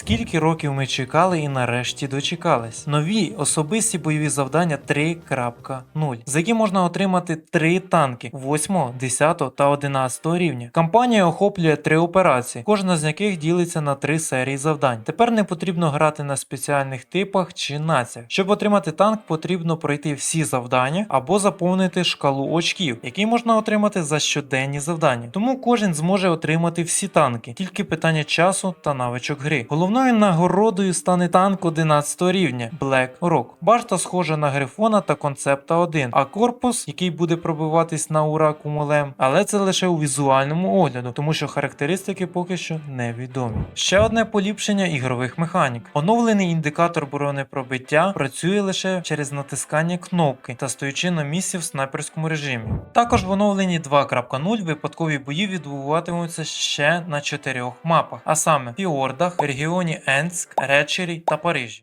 Скільки років ми чекали і нарешті дочекались. Нові особисті бойові завдання 3.0, за які можна отримати 3 танки 8, 10 та 11 рівня. Кампанія охоплює 3 операції, кожна з яких ділиться на 3 серії завдань. Тепер не потрібно грати на спеціальних типах чи націях. Щоб отримати танк, потрібно пройти всі завдання або заповнити шкалу очків, які можна отримати за щоденні завдання. Тому кожен зможе отримати всі танки, тільки питання часу та навичок гри. Головною нагородою стане танк 11 рівня Black Rock. Башта схожа на Грифона та концепта 1, а корпус, який буде пробиватись на ура кумулем, але це лише у візуальному огляду, тому що характеристики поки що невідомі. Ще одне поліпшення ігрових механік. Оновлений індикатор бронепробиття працює лише через натискання кнопки та стоячи на місці в снайперському режимі. Також в оновленні 2.0 випадкові бої відбуватимуться ще на чотирьох мапах, а саме Фіордах, регіоні Енск, Речері та Парижі.